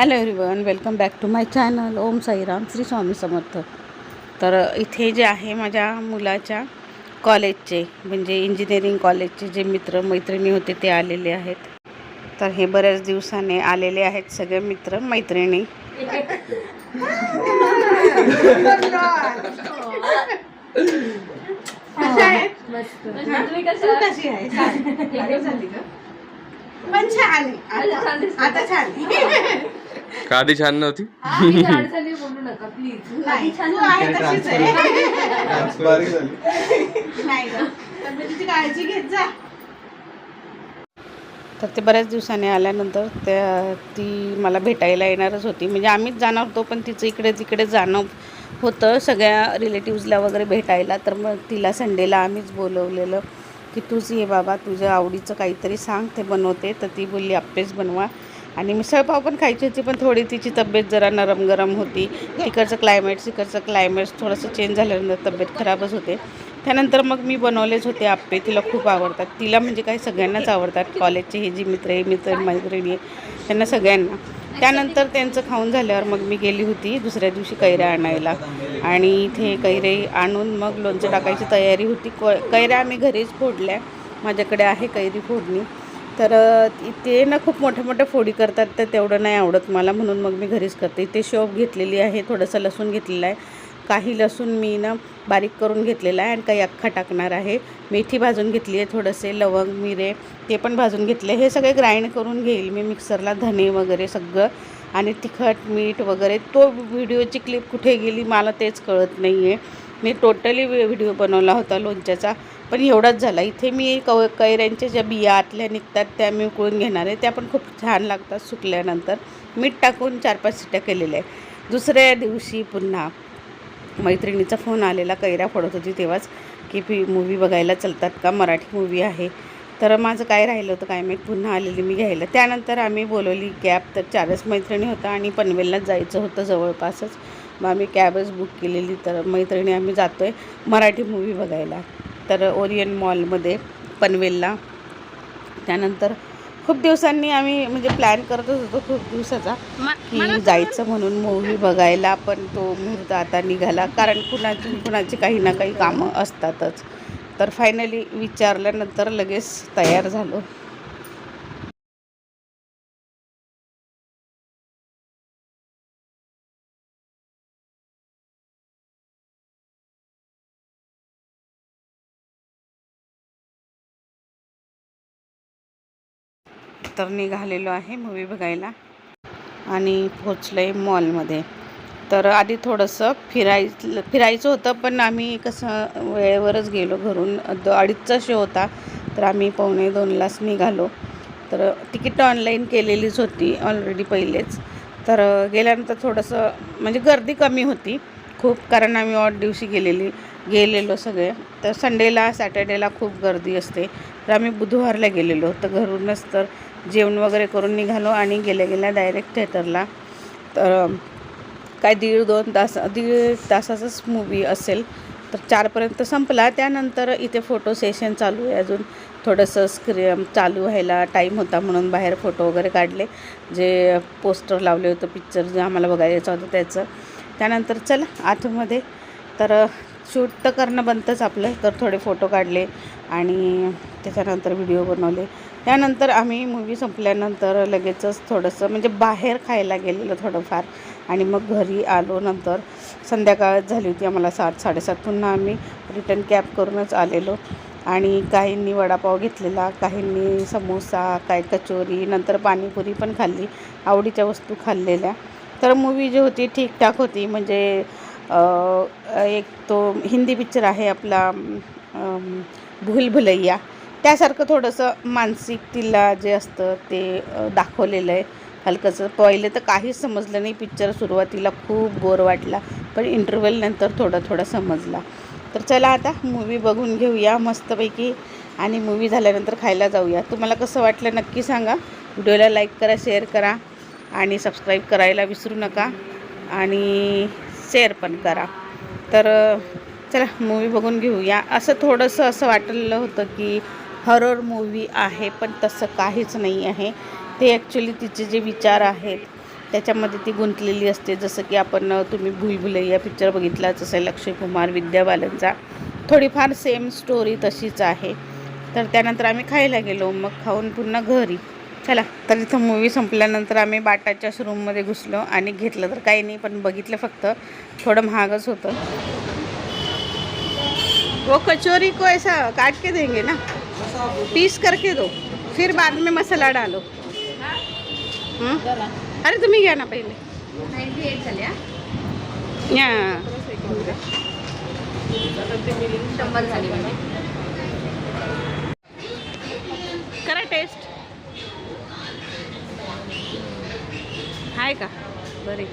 Hello everyone welcome back to my channel Om Sairam Shri Swami Samarth. तर इथे जे आहे माझ्या मुलाच्या कॉलेजचे म्हणजे इंजिनिअरिंग कॉलेजचे जे मित्र मैत्रिणी होते ते आलेले आहेत. तर हे बऱ्याच दिवसाने आलेले आहेत सगळे मित्र मैत्रिणी. पण छान. आता- छान. का आधी छान नव्हती? आम्ही झाड झाली बोलू नका प्लीज नाही तू आहे तशीच आहे. बारीक झाली. नाही गं. तब्येतीची काळजी घेत जा. तर ते बऱ्याच दिवसांनी आल्यानंतर त्या ती मला भेटायला येणारच होती. म्हणजे आम्हीच जाणार होतो पण तिचं इकडे तिकडे जाणं होतं. सगळ्या रिलेटिव्जला वगैरे भेटायला. तर मग तिला संडेला आम्हीच बोलवलेलं की तूच ये बाबा तुझ्या आवडीचं काहीतरी सांग ते बनवते. तर ती बोलली आप्पेच बनवा. आणि मिसळपाव पण खायची होती पण थोडी तिची तब्येत जरा नरम गरम होती. तिकडचं क्लायमेट तिकडचं क्लायमेट थोडंसं चेंज झाल्यानंतर तब्येत खराबच होते. त्यानंतर मग मी बनवलेच होते आप्पे तिला खूप आवडतात. तिला म्हणजे काही सगळ्यांनाच आवडतात. कॉलेजचे हे जी मित्र आहे मित्र मैत्रिणी आहे त्यांना सगळ्यांना. त्यानंतर त्यांचं खाऊन झाल्यावर मग मी गेली होती दुसऱ्या दिवशी कैऱ्या आणायला. आणि इथे कैरे आणून मग लोणचं टाकायची तयारी होती. क कैऱ्या आम्ही घरीच फोडल्या. माझ्याकडे आहे कैरी फोडणी. तर इथे ते ना खूप मोठ्या मोठ्या फोडी करतात तर तेवढं नाही आवडत मला. म्हणून मग मी घरीच करते. इथे शोप घेतलेली आहे थोडंसं लसूण घेतलेलं आहे. काही लसूण मी ना बारीक करून घेतलेला आहे आणि काही अख्खा टाकणार आहे. मेथी भाजून घेतली आहे थोडंसे लवंग मिरे ते पण भाजून घेतले. हे सगळे ग्राइंड करून घेईल मी मिक्सरला धने वगैरे सगळं. आणि तिखट मीठ वगैरे. तो व्हिडिओची क्लिप कुठे गेली मला तेच कळत नाही आहे मी टोटली व्हिडिओ बनवला होता लोणच्याचा. पण एवढाच झाला. इथे मी कव कैऱ्यांच्या ज्या बिया आतल्या निघतात त्या मी उकळून घेणार आहे. त्या पण खूप छान लागतात सुकल्यानंतर. मीठ टाकून चार पाच सिट्या केलेल्या आहे दुसऱ्या दिवशी पुन्हा मैत्रिणीचा फोन आलेला कैऱ्या फोडत होती तेव्हाच की पी मूवी बघायला चलतात का? मराठी मूवी आहे. तर माझं काय राहिलं होतं काय माहीत? पुन्हा आलेली मी घ्यायला. त्यानंतर आम्ही बोलवली कॅब तर चारच मैत्रिणी होता आणि पनवेलला जायचं होतं जवळपासच. मग आम्ही कॅबच बुक केलेली. तर मैत्रिणी आम्ही जातो आहे मराठी मूवी बघायला. तर ओरियन मॉलमध्ये पनवेलला. त्यानंतर खूप दिवसांनी आम्ही म्हणजे प्लॅन करतच होतो खूप दिवसाचा की जायचं म्हणून मूवी बघायला पण तो मुहूर्त आता निघाला. कारण कुणाची कुणाची काही ना काही कामं असतातच. तर फायनली विचारल्यानंतर लगेच तयार झालो. तर निघालेलो आहे मूवी बघायला. आणि पोचलं आहे मॉलमध्ये तर आधी थोडंसं फिराय फिरायचं होतं पण आम्ही कसं वेळेवरच गेलो घरून. द अडीचचा शो होता तर आम्ही पावणे दोनलाच निघालो. तर तिकीट ऑनलाईन केलेलीच होती ऑलरेडी पहिलेच. तर गेल्यानंतर थोडंसं म्हणजे गर्दी कमी होती खूप कारण आम्ही ऑट दिवशी गेलेली गेलेलो सगळे. तर संडेला सॅटर्डेला खूप गर्दी असते. तर आम्ही बुधवारला गेलेलो. तर घरूनच तर जेवण वगैरे करून निघालो आणि गेल्या गेल्या डायरेक्ट थिएटरला तर काय दीड दोन तास दीड तासाचाच मूवी असेल. तर चारपर्यंत संपला. त्यानंतर इथे फोटो सेशन चालू आहे. अजून थोडंसं स्क्रीन चालू व्हायला टाईम होता म्हणून बाहेर फोटो वगैरे काढले. जे पोस्टर लावले होतं पिक्चर जे आम्हाला बघायचं होतं त्याचं. त्यानंतर चला आतमध्ये. तर शूट तर करणं बनतंच आपलं. तर थोडे फोटो काढले आणि त्याच्यानंतर व्हिडिओ बनवले. त्यानंतर आम्ही मूवी संपल्यानंतर लगेचच थोडंसं म्हणजे बाहेर खायला गेलेलं थोडंफार. आणि मग घरी आलो नंतर. संध्याकाळ झाली होती आम्हाला सात साडेसात. पुन्हा आम्ही रिटर्न कॅब करूनच आलेलो. आणि काहींनी वडापाव घेतलेला काहींनी समोसा काय कचोरी नंतर पाणीपुरी पण खाल्ली. आवडीच्या वस्तू खाल्लेल्या. तर मूवी जी होती ठीकठाक होती. म्हणजे एक तो हिंदी पिक्चर आहे आपला भूल भुलैया. त्यासारखं थोडंसं मानसिक तिला जे असतं ते दाखवलेलं आहे. हलकंसं पहिले तर काहीच समजलं नाही पिक्चर सुरुवातीला खूप बोर वाटला पण इंटरव्हल नंतर थोडं थोडं समजला. तर चला आता मूवी बघून घेऊया मस्तपैकी आणि मूवी झाल्यानंतर खायला जाऊया. तुम्हाला कसं वाटलं नक्की सांगा. व्हिडिओला लाईक करा शेअर करा आणि सबस्क्राईब करायला विसरू नका. आणि शेअर पण करा. तर चला मूवी बघून घेऊया. असं थोडंसं असं वाटलेलं होतं की हॉरर मूवी आहे पण तसं काहीच नाही आहे. ते ॲक्च्युली तिचे जे विचार आहेत त्याच्यामध्ये ती गुंतलेली असते. जसं की आपण तुम्ही भुलभुलैया पिक्चर बघितलाच असेल अक्षय कुमार विद्या बालनचा थोडीफार सेम स्टोरी तशीच आहे. तर त्यानंतर आम्ही खायला गेलो. मग खाऊन पुन्हा घरी. चला. तर इथं मूवी संपल्यानंतर आम्ही बाटाच्या रूममध्ये घुसलो आणि घेतलं. तर काही नाही पण बघितलं फक्त. थोडं महागच होतं. वो कचोरी को ऐसा काट के देंगे ना? पीस करके दो. फिर बाद में मसाला डालो. अरे तुम्ही घ्या ना पहिले. या. शंभर झाली म्हणजे करा टेस्ट आहे का? बरे